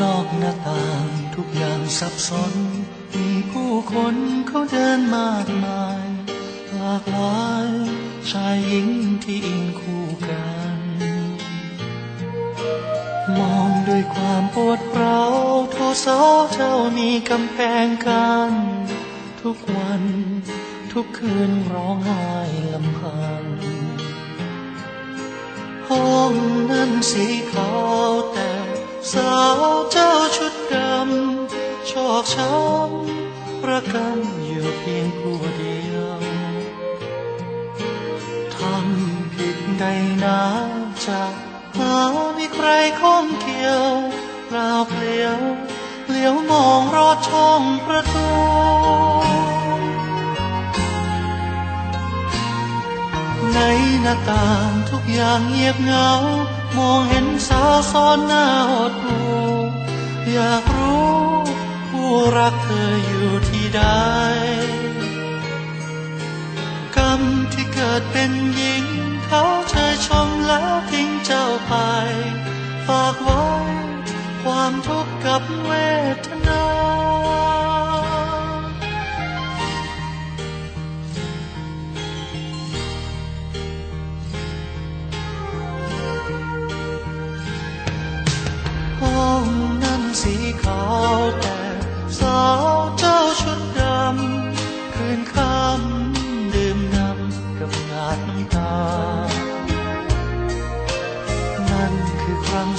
นอกหน้าต่างทุกอย่างสับสน มีผู้คนเขาเดินมากมาย หลากหลายชายหญิงที่อิงคู่กัน มองด้วยความปวดร้าวโทเสาเจ้ามีกำแพงกัน ทุกวันทุกคืนร้องไห้ลำพังห้องนั้นสีขาวแต่สาวเจ้า อกช้ำประกันอยู่เพียงผู้เดียวทำผิดใดนาจะหามีใครข้องเกี่ยวเปล่าเปลี่ยวเลี้ยวมองรอดช่องประตูในหน้าต่างทุกอย่างเงียบเหงามองเห็นสาวซ้อนหน้าหดหูอยาก รักเธออยู่ที่ใดกรรมที่เกิดเป็นหญิง เขาเชยชมแล้วทิ้งเจ้าไป ฝากไว้ ความทุกข์กับเวทนา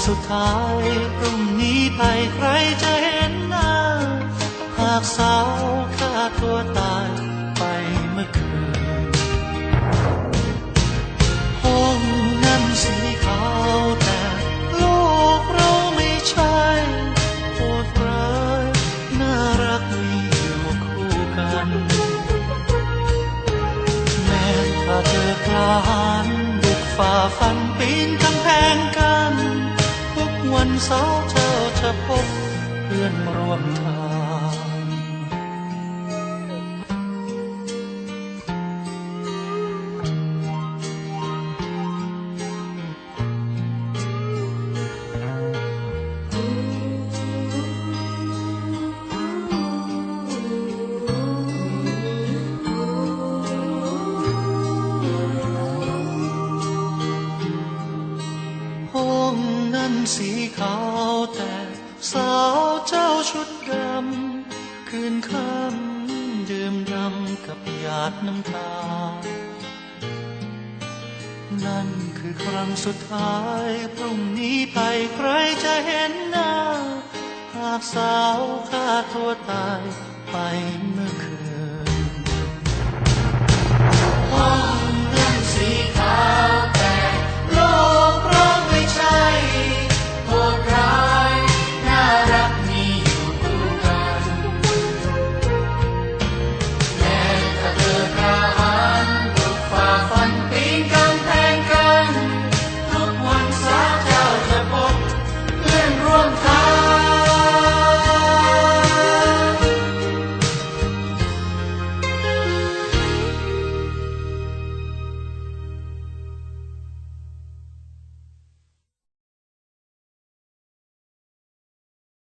สุดท้ายพรุ่งนี้ไปใครจะเห็นหน้า หากสาวฆ่าตัวตายไปเมื่อคืน ห้องนั้นสีขาวแต่โลกเราไม่ใช่โหดร้ายน่ารักมีอยู่คู่กัน แม้ถ้าเธอกล้าหาญบุกฝ่าฟันปีนกำแพงกัน สาวเจ้าจะพบเพื่อนร่วมทาง สาวเจ้าชุดดำ คืนคำดื่มดำกับหยาดน้ำตา นั่นคือครั้งสุดท้าย พรุ่งนี้ไปใครจะเห็นหน้า หากสาวฆ่าตัวตายไปเมื่อคืน one thing.